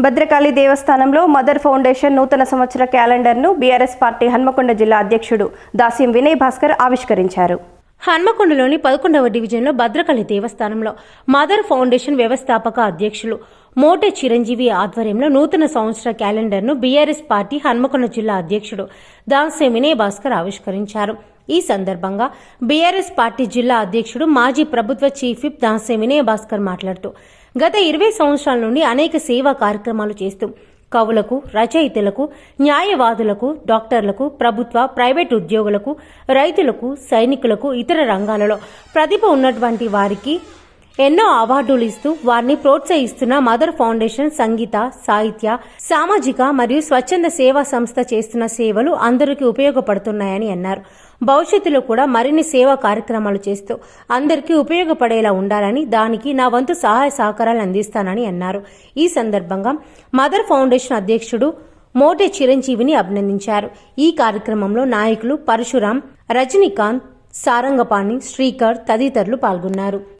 భద్రకాళి దేవస్థానంలో mother foundation నూతన సంవత్సర క్యాలెండర్ను బీఆర్ఎస్ పార్టీ హన్మకొండ జిల్లా అధ్యక్షుడు దాస్యం వినయ్ భాస్కర్ ఆవిష్కరించారు. హన్మకొండలోని పదకొండవ డివిజన్లో భద్రకాళి దేవస్థానంలో మదర్ ఫౌండేషన్ వ్యవస్థాపక అధ్యక్షులు మోటె చిరంజీవి ఆధ్వర్యంలో నూతన సంవత్సర క్యాలెండర్ను బీఆర్ఎస్ పార్టీ హన్మకొండ జిల్లా అధ్యక్షుడు దాసే వినయ్ భాస్కర్ ఆవిష్కరించారు. ఈ సందర్భంగా బీఆర్ఎస్ పార్టీ జిల్లా అధ్యక్షుడు మాజీ ప్రభుత్వ చీఫ్ విప్ దాసే వినయ్ భాస్కర్ మాట్లాడుతూ గత ఇరవై సంవత్సరాల నుండి అనేక సేవా కార్యక్రమాలు చేస్తూ కవులకు రచయితలకు న్యాయవాదులకు డాక్టర్లకు ప్రభుత్వ ప్రైవేట్ ఉద్యోగులకు రైతులకు సైనికులకు ఇతర రంగాలలో ప్రతిభ ఉన్నటువంటి వారికి ఎన్నో అవార్డులు ఇస్తూ వారిని ప్రోత్సహిస్తున్న మదర్ ఫౌండేషన్ సంగీత సాహిత్య సామాజిక మరియు స్వచ్ఛంద సేవా సంస్థ చేస్తున్న సేవలు అందరికీ ఉపయోగపడుతున్నాయని అన్నారు. భవిష్యత్తులో కూడా మరిన్ని సేవా కార్యక్రమాలు చేస్తూ అందరికీ ఉపయోగపడేలా ఉండాలని దానికి నా వంతు సహాయ సహకారాలు అందిస్తానని అన్నారు. ఈ సందర్భంగా మదర్ ఫౌండేషన్ అధ్యక్షుడు మోటే చిరంజీవిని అభినందించారు. ఈ కార్యక్రమంలో నాయకులు పరశురాం రజనీకాంత్ సారంగపాణి శ్రీకర్ తదితరులు పాల్గొన్నారు.